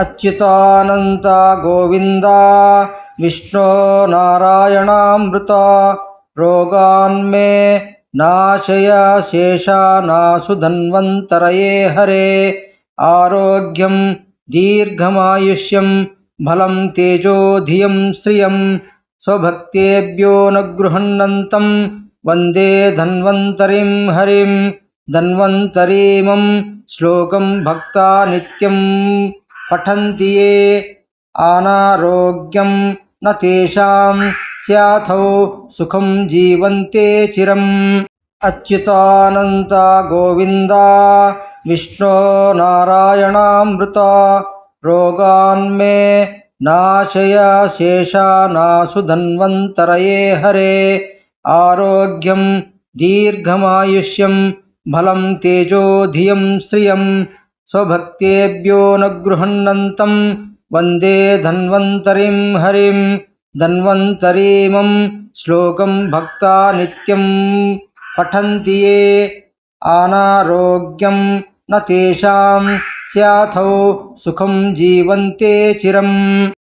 अच्युतानन्द गोविंद विष्णो नारायणामृत, रोगान्मे नाशय शेषानाशु हरे हरे। दीर्घमायुष्यम दीर्घमायुष्यं तेजो तेजोधियं श्रिय स्वभक्भ्यो न गृहत वंदे धन्वंतरी हरि धन्वंतरीम श्लोकं भक्ता नित्यम। पठन्ति ये। अनारोग्यं न तेषां स्याथौ सुखं जीवन्ते चिरम्। अच्युतानन्दा गोविन्दा, विष्णो नारायणामृता रोगान्मे नाशय शेषानाशु धन्वन्तरये हरे। आरोग्यं दीर्घमायुष्यं, फलं तेजो धियं स्वभक्तेभ्यो न गृहणन्तं वंदे धन्वन्तरिं हरिं धन्वन्तरीमं श्लोकं भक्ता नित्यं पठन्ति ये अनारोग्यं न तेषां स्याथौ सुखं जीवन्ते चिरम्